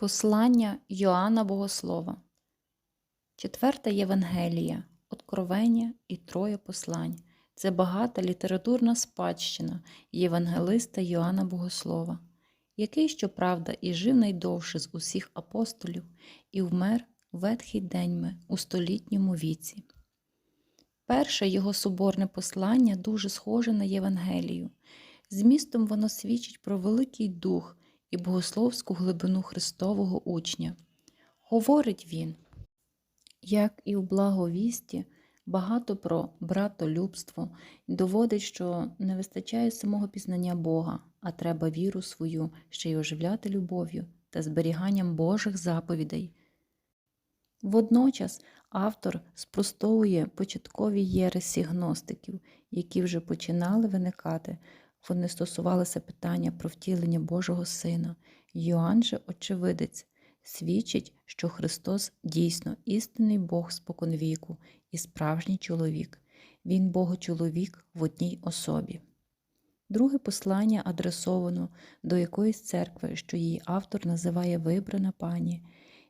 Послання Йоанна Богослова, Четверта Євангелія, Откровення і Троє послань. Це багата літературна спадщина євангелиста Йоанна Богослова, який, щоправда, і жив найдовше з усіх апостолів і вмер ветхий деньми у столітньому віці. Перше його соборне послання дуже схоже на Євангелію. Змістом воно свідчить про Великий Дух і богословську глибину Христового учня. Говорить він, як і в благовісті, багато про братолюбство і доводить, що не вистачає самого пізнання Бога, а треба віру свою ще й оживляти любов'ю та зберіганням Божих заповідей. Водночас автор спростовує початкові єресі гностиків, які вже починали виникати. Вони стосувалися питання про втілення Божого Сина. Йоанн же, очевидець, свідчить, що Христос дійсно істинний Бог споконвіку і справжній чоловік. Він Богочоловік в одній особі. Друге послання адресовано до якоїсь церкви, що її автор називає Вибрана пані.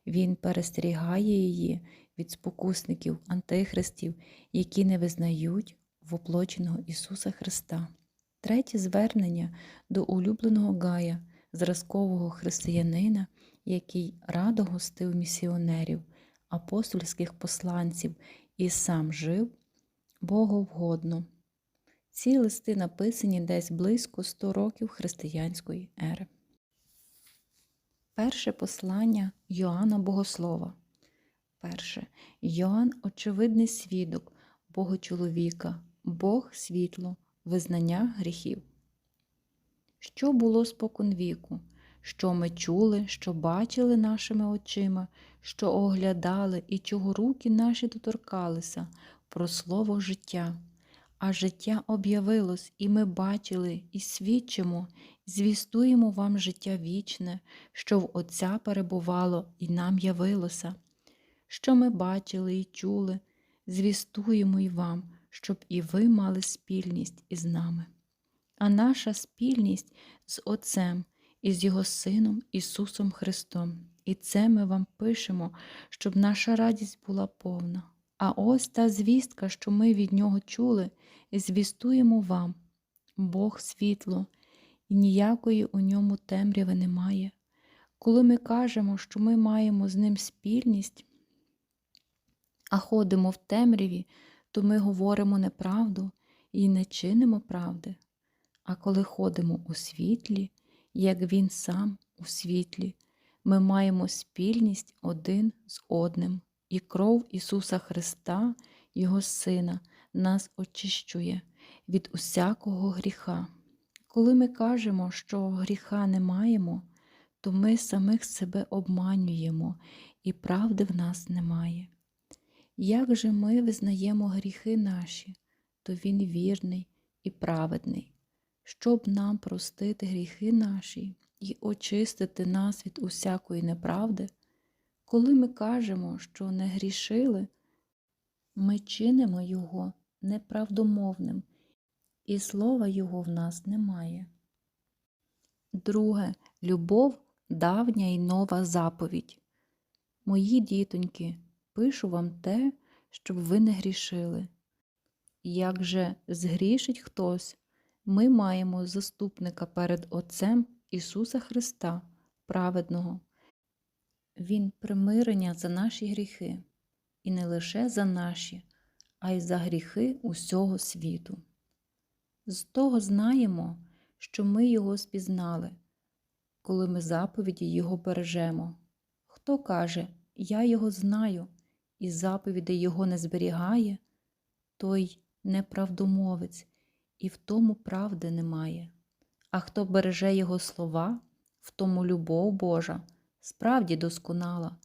Він перестерігає її від спокусників, антихристів, які не визнають воплоченого Ісуса Христа. Третє звернення до улюбленого Гая, зразкового християнина, який радо гостив місіонерів, апостольських посланців і сам жив боговгодно. Ці листи написані десь близько 100 років християнської ери. Перше послання Йоанна Богослова. Перше. Йоанн очевидний свідок Богочоловіка, Бог світло, визнання гріхів. Що було споконвіку, що ми чули, що бачили нашими очима, що оглядали і чого руки наші доторкалися про слово життя. А життя об'явилось, і ми бачили, і свідчимо, звістуємо вам життя вічне, що в Отця перебувало і нам явилося, що ми бачили і чули, звістуємо й вам, щоб і ви мали спільність із нами. А наша спільність з Отцем і з Його Сином Ісусом Христом. І це ми вам пишемо, щоб наша радість була повна. А ось та звістка, що ми від Нього чули, звістуємо вам, Бог світло, і ніякої у ньому темряви немає. Коли ми кажемо, що ми маємо з ним спільність, а ходимо в темряві, то ми говоримо неправду і не чинимо правди. А коли ходимо у світлі, як Він сам у світлі, ми маємо спільність один з одним, і кров Ісуса Христа, Його Сина, нас очищує від усякого гріха. Коли ми кажемо, що гріха не маємо, то ми самих себе обманюємо, і правди в нас немає. Як же ми визнаємо гріхи наші, то Він вірний і праведний, щоб нам простити гріхи наші і очистити нас від усякої неправди, коли ми кажемо, що не грішили, ми чинимо Його неправдомовним, і слова Його в нас немає. Друге, любов давня і нова заповідь. Мої дітоньки, пишу вам те, щоб ви не грішили. Як же згрішить хтось, ми маємо заступника перед Отцем Ісуса Христа, праведного. Він примирення за наші гріхи, і не лише за наші, а й за гріхи усього світу. З того знаємо, що ми Його спізнали, коли ми заповіді Його бережемо. Хто каже, Я Його знаю, і заповідей Його не зберігає, той неправдомовець, і в тому правди немає. А хто береже Його слова, в тому любов Божа, справді досконала,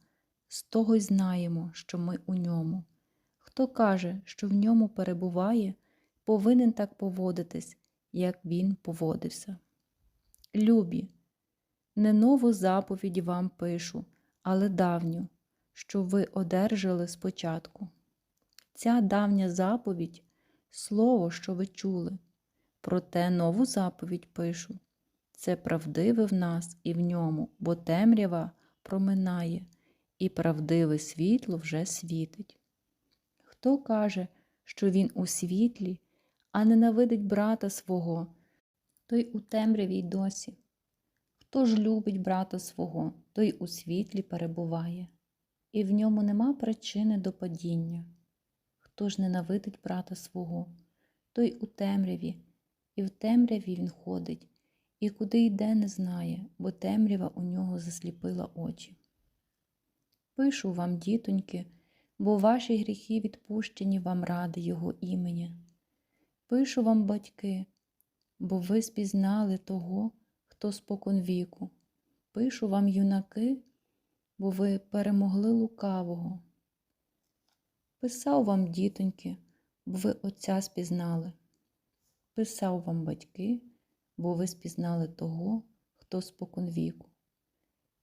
з того й знаємо, що ми у ньому. Хто каже, що в ньому перебуває, повинен так поводитись, як він поводився. Любі, не нову заповідь вам пишу, але давню, що ви одержали спочатку. Ця давня заповідь слово, що ви чули, проте нову заповідь пишу. Це правдиве в нас і в ньому, бо темрява проминає, і правдиве світло вже світить. Хто каже, що він у світлі, а ненавидить брата свого, той у темряві й досі. Хто ж любить брата свого, той у світлі перебуває, і в ньому нема причини до падіння. Хто ж ненавидить брата свого, той у темряві, і в темряві він ходить, і куди йде, не знає, бо темрява у нього засліпила очі. Пишу вам, дітоньки, бо ваші гріхи відпущені вам ради Його імені. Пишу вам, батьки, бо ви спізнали того, хто спокон віку. Пишу вам, юнаки, бо ви перемогли лукавого. Писав вам, дітоньки, бо ви Отця спізнали. Писав вам батьки, бо ви спізнали того, хто спокон віку.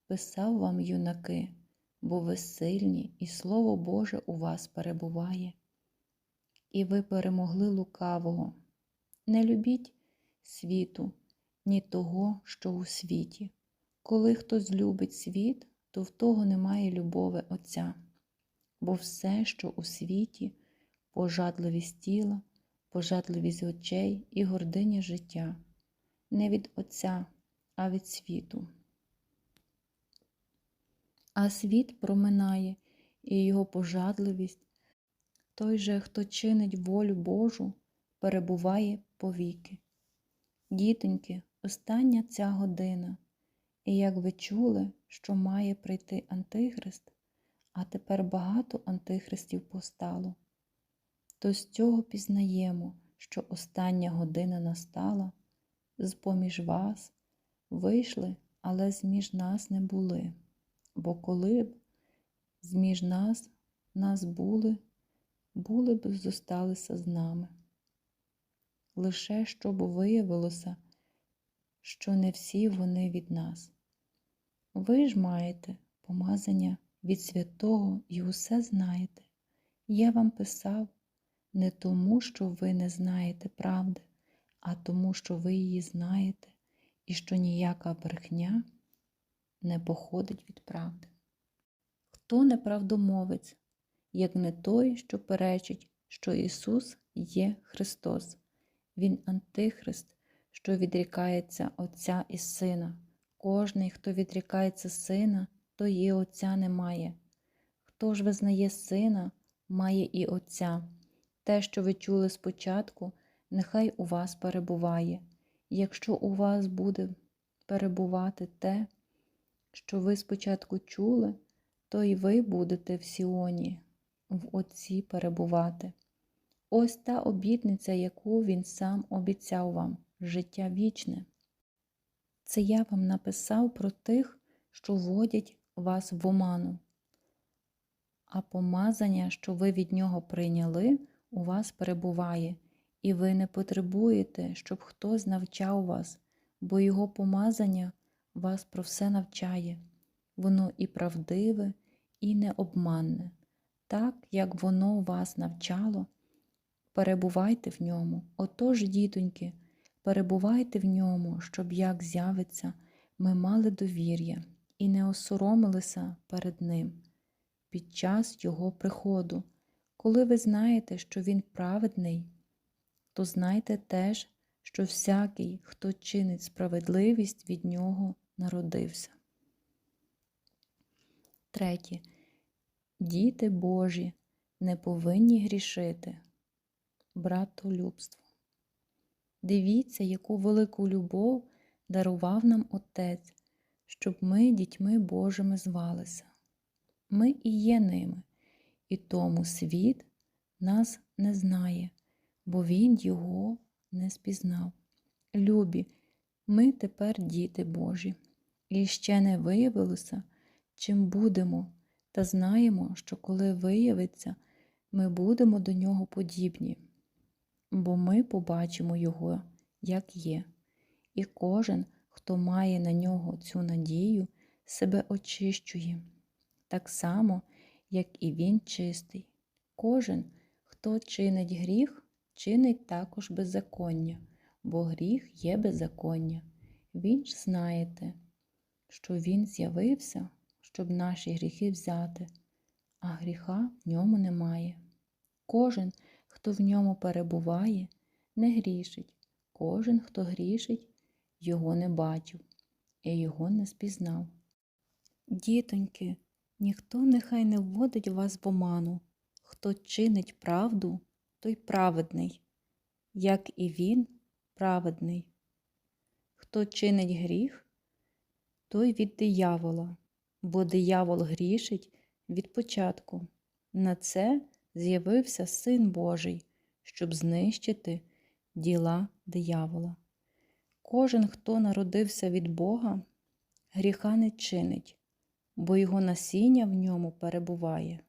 Писав вам, юнаки, бо ви сильні, і Слово Боже у вас перебуває, і ви перемогли лукавого. Не любіть світу, ні того, що у світі. Коли хтось любить світ, то в того немає любови Отця, бо все, що у світі, пожадливість тіла, пожадливість очей і гординя життя, не від Отця, а від світу. А світ проминає, і його пожадливість, той же, хто чинить волю Божу, перебуває повіки. Дітоньки, остання ця година, і як ви чули, що має прийти Антихрист, а тепер багато антихристів постало, то з цього пізнаємо, що остання година настала, з поміж вас вийшли, але зміж нас не були. Бо коли б зміж нас нас були, були б зосталися з нами. Лише щоб виявилося, що не всі вони від нас. Ви ж маєте помазання від святого і усе знаєте. Я вам писав не тому, що ви не знаєте правди, а тому, що ви її знаєте, і що ніяка брехня не походить від правди. Хто неправдомовець, як не той, що перечить, що Ісус є Христос, Він Антихрист, що відрікається Отця і Сина. Кожний, хто відрікається Сина, то і Отця немає. Хто ж визнає Сина, має і Отця. Те, що ви чули спочатку, нехай у вас перебуває. Якщо у вас буде перебувати те, що ви спочатку чули, то й ви будете в Сіоні, в Отці перебувати. Ось та обітниця, яку Він сам обіцяв вам, життя вічне. Це я вам написав про тих, що вводять вас в оману, а помазання, що ви від нього прийняли, у вас перебуває, і ви не потребуєте, щоб хтось навчав вас, бо його помазання вас про все навчає, воно і правдиве, і необманне. Так, як воно вас навчало, перебувайте в ньому. Отож, дітоньки, перебувайте в ньому, щоб як з'явиться, ми мали довір'я і не осоромилися перед Ним під час Його приходу. Коли ви знаєте, що Він праведний, то знайте теж, що всякий, хто чинить справедливість від Нього, народився. Третє. Діти Божі не повинні грішити. Братолюбство. Дивіться, яку велику любов дарував нам Отець, щоб ми дітьми Божими звалися. Ми і є ними, і тому світ нас не знає, бо Він його не спізнав. Любі, ми тепер діти Божі, і ще не виявилося, чим будемо, та знаємо, що коли виявиться, ми будемо до нього подібні, бо ми побачимо Його, як є, і кожен, хто має на нього цю надію, себе очищує, так само, як і Він чистий. Кожен, хто чинить гріх, чинить також беззаконня бо гріх є беззаконня. Він ж знаєте, що Він з'явився, щоб наші гріхи взяти, а гріха в ньому немає. Кожен, хто в ньому перебуває, не грішить. Кожен, хто грішить, його не бачив і його не спізнав. Дітоньки, ніхто нехай не вводить вас в оману. Хто чинить правду, той праведний, як і він праведний. Хто чинить гріх, той від диявола, бо диявол грішить від початку. На це з'явився Син Божий, щоб знищити діла диявола. Кожен, хто народився від Бога, гріха не чинить, бо його насіння в ньому перебуває.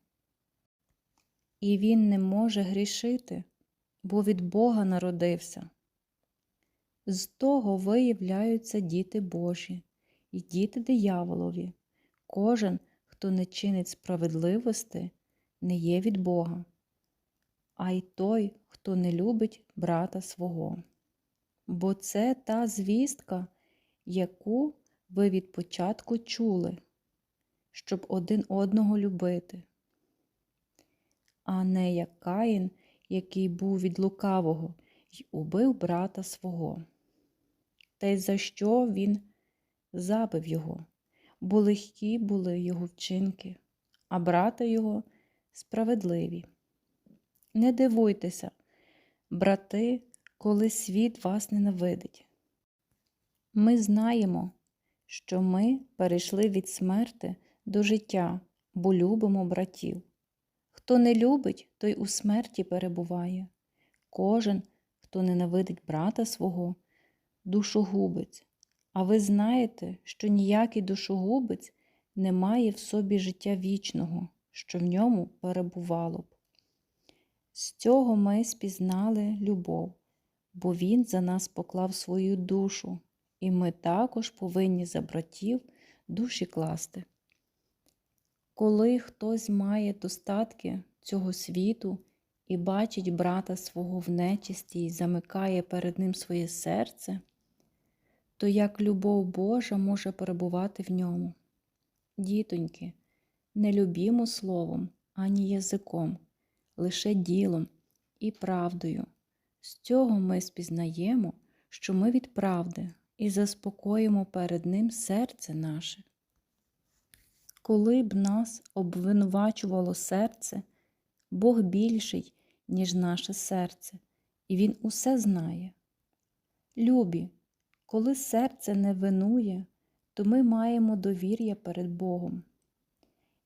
І він не може грішити, бо від Бога народився. З того виявляються діти Божі і діти дияволові. Кожен, хто не чинить справедливості, не є від Бога, а й той, хто не любить брата свого. Бо це та звістка, яку ви від початку чули, щоб один одного любити, а не як Каїн, який був від лукавого й убив брата свого. Та й за що він забив його, бо легкі були його вчинки, а брата його справедливі. Не дивуйтеся, брати, коли світ вас ненавидить. Ми знаємо, що ми перейшли від смерти до життя, бо любимо братів. Хто не любить, той у смерті перебуває. Кожен, хто ненавидить брата свого, душогубець. А ви знаєте, що ніякий душогубець не має в собі життя вічного, що в ньому перебувало б. З цього ми спізнали любов, бо Він за нас поклав свою душу, і ми також повинні за братів душі класти. Коли хтось має достатки цього світу і бачить брата свого в нечисті і замикає перед ним своє серце, то як любов Божа може перебувати в ньому? Дітоньки, не любімо словом ані язиком, лише ділом і правдою. З цього ми спізнаємо, що ми від правди і заспокоїмо перед Ним серце наше. Коли б нас обвинувачувало серце, Бог більший, ніж наше серце, і Він усе знає. Любі, коли серце не винує, то ми маємо довір'я перед Богом.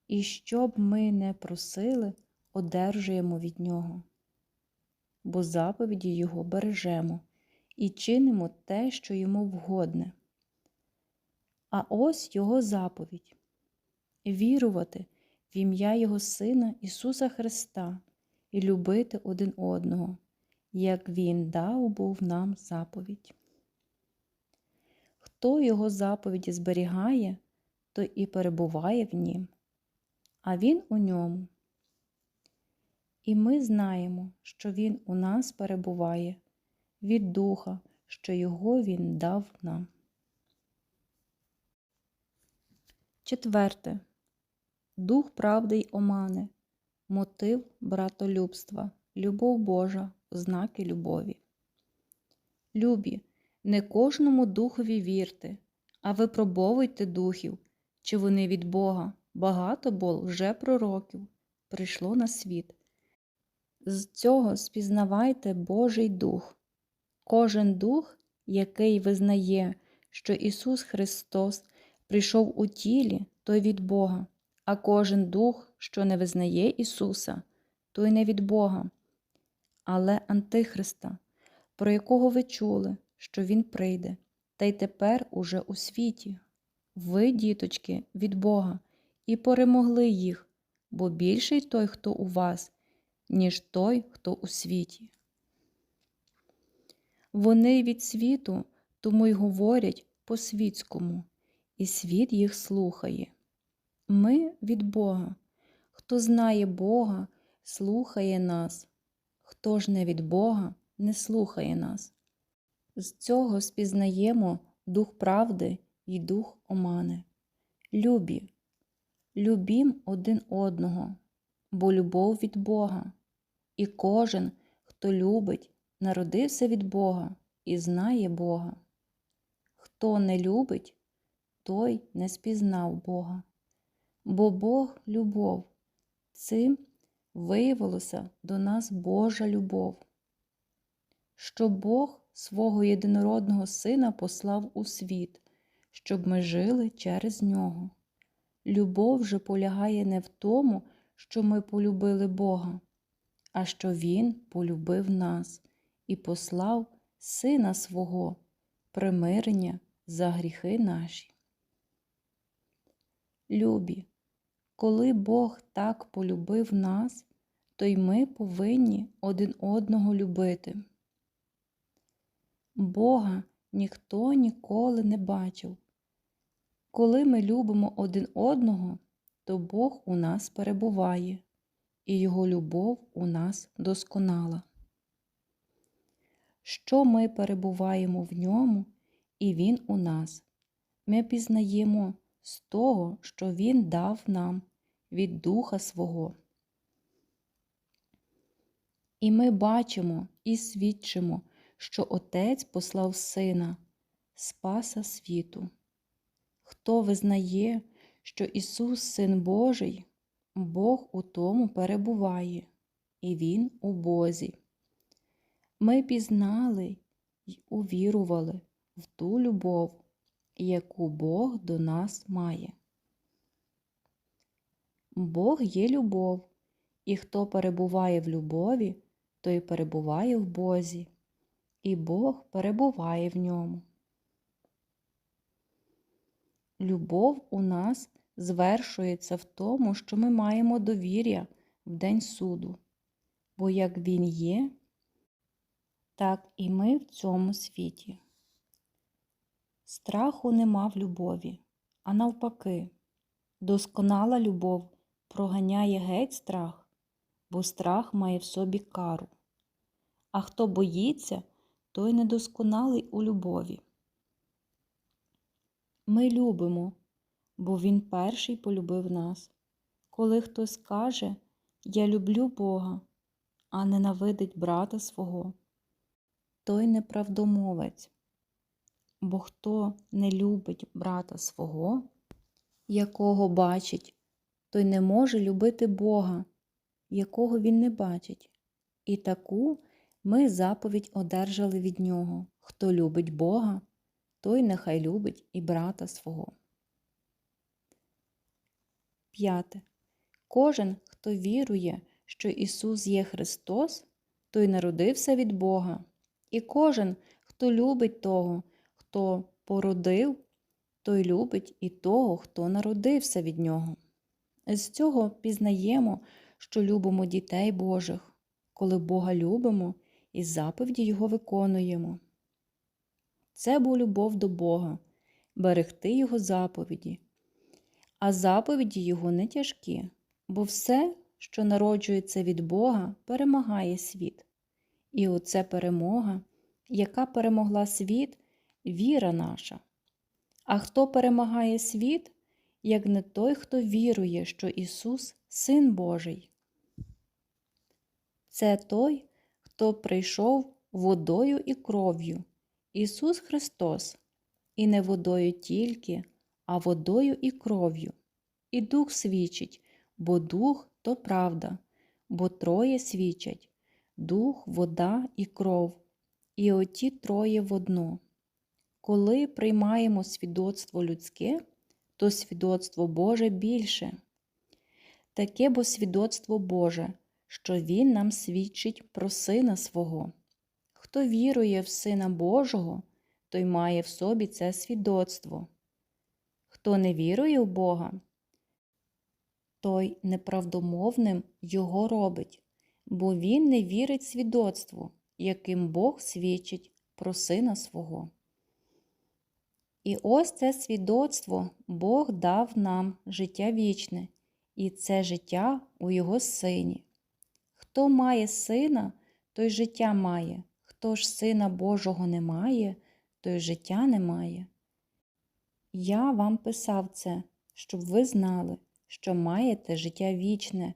І що б ми не просили, одержуємо від Нього, бо заповіді Його бережемо і чинимо те, що йому вгодне. А ось Його заповідь вірувати в ім'я Його Сина Ісуса Христа і любити один одного, як Він дав був нам заповідь. Хто Його заповіді зберігає, той і перебуває в нім, а Він у ньому. І ми знаємо, що Він у нас перебуває від Духа, що Його Він дав нам. Четверте. Дух правди й омани, мотив братолюбства, любов Божа, ознаки любові. Любі, не кожному духові вірте, а випробовуйте духів, чи вони від Бога, багато бо вже пророків прийшло на світ. З цього спізнавайте Божий Дух. Кожен дух, який визнає, що Ісус Христос прийшов у тілі, той від Бога, а кожен дух, що не визнає Ісуса, той не від Бога, але Антихриста, про якого ви чули, що Він прийде, та й тепер уже у світі. Ви, діточки, від Бога, і перемогли їх, бо більший той, хто у вас, ніж той, хто у світі. Вони від світу, тому й говорять по світському, і світ їх слухає. Ми від Бога. Хто знає Бога, слухає нас, хто ж не від Бога, не слухає нас. З цього спізнаємо дух правди і дух омани. Любі, Любім один одного, бо любов від Бога, і кожен, хто любить, народився від Бога і знає Бога. Хто не любить, той не спізнав Бога. Бо Бог любов. Цим виявилося до нас Божа любов, що Бог свого єдинородного Сина послав у світ, щоб ми жили через нього. Любов же полягає не в тому, що ми полюбили Бога, а що Він полюбив нас і послав Сина свого, примирення за гріхи наші. Любі, коли Бог так полюбив нас, то й ми повинні один одного любити. Бога ніхто ніколи не бачив. Коли ми любимо один одного, то Бог у нас перебуває, і Його любов у нас досконала. Що ми перебуваємо в ньому, і Він у нас, ми пізнаємо з того, що Він дав нам від Духа свого. І ми бачимо і свідчимо, що Отець послав Сина, Спаса світу. Хто визнає, що Ісус Син Божий, Бог у тому перебуває, і Він у Бозі. Ми пізнали й увірували в ту любов, яку Бог до нас має. Бог є любов, і хто перебуває в любові, той перебуває в Бозі, і Бог перебуває в ньому. Любов у нас звершується в тому, що ми маємо довір'я в день суду, бо як Він є, так і ми в цьому світі. Страху нема в любові, а навпаки, досконала любов проганяє геть страх, бо страх має в собі кару. А хто боїться, той недосконалий у любові. Ми любимо, бо Він перший полюбив нас. Коли хтось каже Я люблю Бога, а ненавидить брата свого, той неправдомовець. Бо хто не любить брата свого, якого бачить, той не може любити Бога, якого він не бачить. І таку ми заповідь одержали від нього хто любить Бога, той нехай любить і брата свого. П'яте. Кожен, хто вірує, що Ісус є Христос, той народився від Бога, і кожен, хто любить того, хто породив, той любить і того, хто народився від Нього. З цього пізнаємо, що любимо дітей Божих, коли Бога любимо і заповіді Його виконуємо. Це був любов до Бога, берегти Його заповіді. А заповіді Його не тяжкі, бо все, що народжується від Бога, перемагає світ. І оце перемога, яка перемогла світ, віра наша. А хто перемагає світ, як не той, хто вірує, що Ісус Син Божий? Це той, хто прийшов водою і кров'ю, Ісус Христос, і не водою тільки, а водою і кров'ю. І Дух свідчить, бо Дух то правда, бо троє свідчать дух, вода і кров, і оті троє водно. Коли приймаємо свідоцтво людське, то свідоцтво Боже більше. Таке бо свідоцтво Боже, що Він нам свідчить про Сина свого. Хто вірує в Сина Божого, той має в собі це свідоцтво. Хто не вірує в Бога, той неправдомовним його робить, бо він не вірить свідоцтву, яким Бог свідчить про Сина свого. І ось це свідоцтво Бог дав нам життя вічне, і це життя у Його Сині. Хто має сина, той життя має, хто ж Сина Божого не має, той життя не має. Я вам писав це, щоб ви знали, що маєте життя вічне,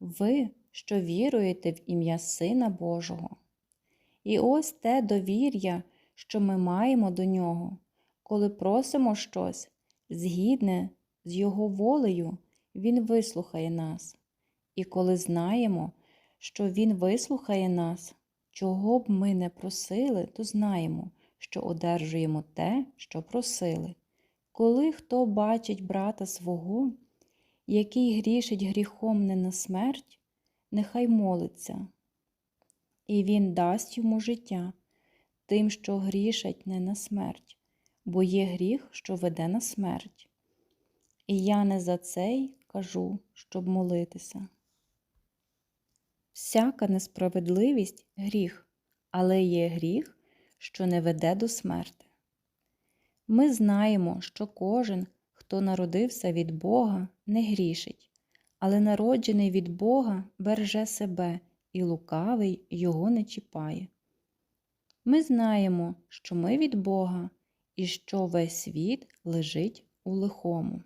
ви, що віруєте в ім'я Сина Божого. І ось те довір'я, що ми маємо до нього, коли просимо щось згідне з Його волею, Він вислухає нас. І коли знаємо, що Він вислухає нас, чого б ми не просили, то знаємо, що одержуємо те, що просили. Коли хто бачить брата свого, який грішить гріхом не на смерть, нехай молиться, і він дасть йому життя тим, що грішать не на смерть, бо є гріх, що веде на смерть. І я не за цей кажу, щоб молитися. Всяка несправедливість гріх, але є гріх, що не веде до смерти. Ми знаємо, що кожен, хто народився від Бога, не грішить, але народжений від Бога береже себе, і лукавий його не чіпає. Ми знаємо, що ми від Бога і що весь світ лежить у лихому.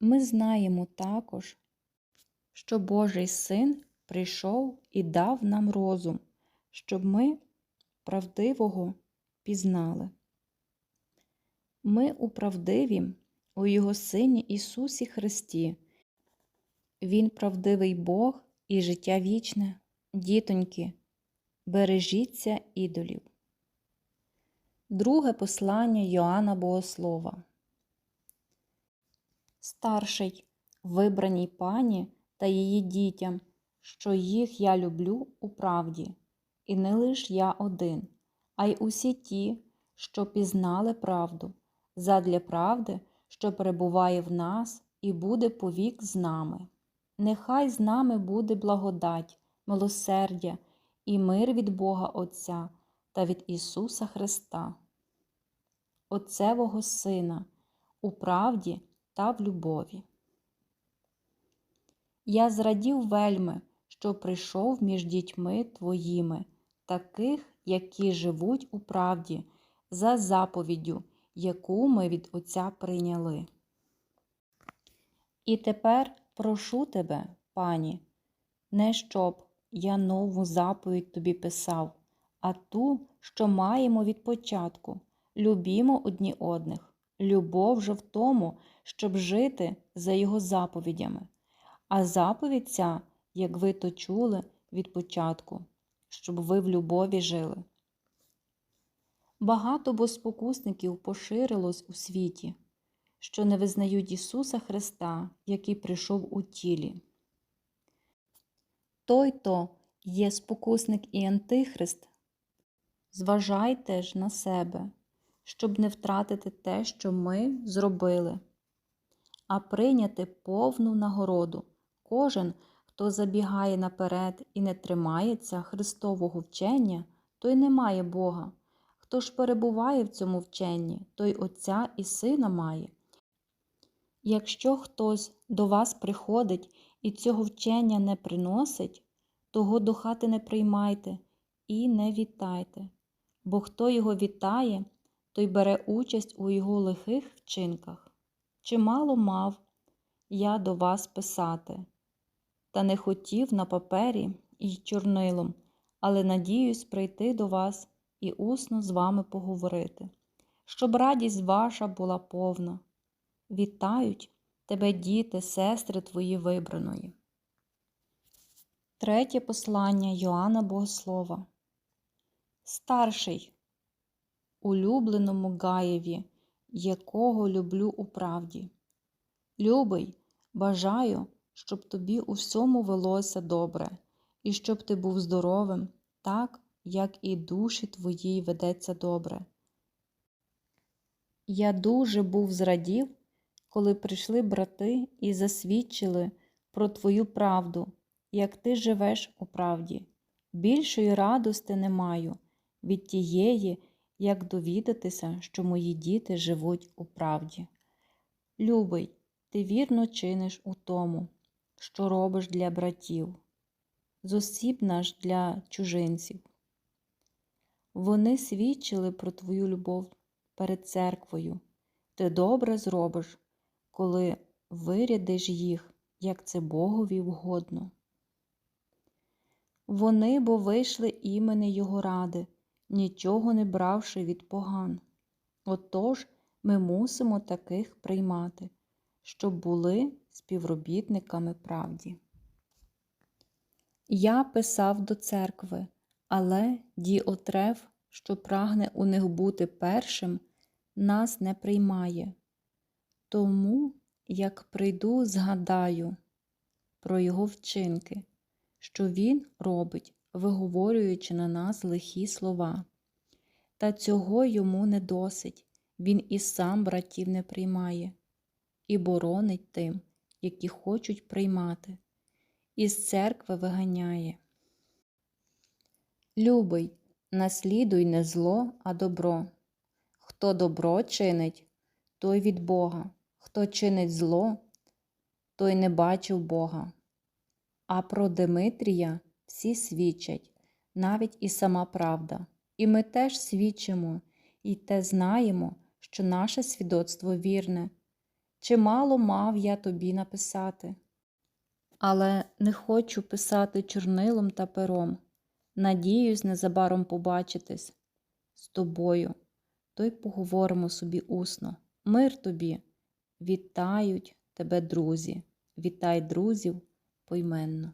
Ми знаємо також, що Божий Син прийшов і дав нам розум, щоб ми правдивого пізнали. Ми у правдивім у Його Сині Ісусі Христі. Він правдивий Бог і життя вічне, дітоньки, бережіться ідолів. Друге послання Йоанна Богослова. Старший, вибраній пані та її дітям, що їх я люблю у правді, і не лиш я один, а й усі ті, що пізнали правду, задля правди, що перебуває в нас і буде повік з нами. Нехай з нами буде благодать, милосердя і мир від Бога Отця та від Ісуса Христа, Отцевого Сина, у правді та в любові. Я зрадів вельми, що прийшов між дітьми твоїми, таких, які живуть у правді, за заповіддю, яку ми від Отця прийняли. І тепер прошу тебе, пані, не щоб я нову заповідь тобі писав, а ту, що маємо від початку, любімо одні одних. Любов же в тому, щоб жити за його заповідями. А заповідь ця, як ви то чули від початку, щоб ви в любові жили. Багато бо спокусників поширилось у світі, що не визнають Ісуса Христа, який прийшов у тілі. Той то є спокусник і антихрист. Зважайте ж на себе, щоб не втратити те, що ми зробили, а прийняти повну нагороду. Кожен, хто забігає наперед і не тримається Христового вчення, той не має Бога. Хто ж перебуває в цьому вченні, той Отця і Сина має. Якщо хтось до вас приходить і цього вчення не приносить, того до хати не приймайте і не вітайте, бо хто його вітає, той бере участь у його лихих вчинках. Чимало мав я до вас писати, та не хотів на папері і чорнилом, але надіюсь прийти до вас і усно з вами поговорити, щоб радість ваша була повна. Вітають тебе, діти, сестри твої вибраної. Третє послання Йоанна Богослова. Старший, улюбленому Гаєві, якого люблю у правді. Любий, бажаю, щоб тобі у всьому велося добре, і щоб ти був здоровим, так, як і душі твоїй ведеться добре. Я дуже був зрадів, коли прийшли брати і засвідчили про твою правду, як ти живеш у правді. Більшої радости не маю від тієї, як довідатися, що мої діти живуть у правді. Любий, ти вірно чиниш у тому, що робиш для братів, зосібна ж для чужинців. Вони свідчили про твою любов перед церквою. Ти добре зробиш, коли вирядиш їх, як це Богові вгодно. Вони бо вийшли імені Його ради, нічого не бравши від поган. Отож ми мусимо таких приймати, щоб були співробітниками правді. Я писав до церкви, але Діотреф, що прагне у них бути першим, нас не приймає. Тому, як прийду, згадаю про його вчинки, що він робить, виговорюючи на нас лихі слова. Та цього йому не досить, він і сам братів не приймає, і боронить тим, які хочуть приймати, із церкви виганяє. Любий, наслідуй не зло, а добро. Хто добро чинить, той від Бога, хто чинить зло, той не бачив Бога. А про Димитрія всі свідчать, навіть і сама правда. І ми теж свідчимо, і те знаємо, що наше свідоцтво вірне. Чимало мав я тобі написати. Але не хочу писати чорнилом та пером. Надіюсь незабаром побачитись з тобою, то й поговоримо собі усно. Мир тобі. Вітають тебе, друзі, вітай друзів поіменно.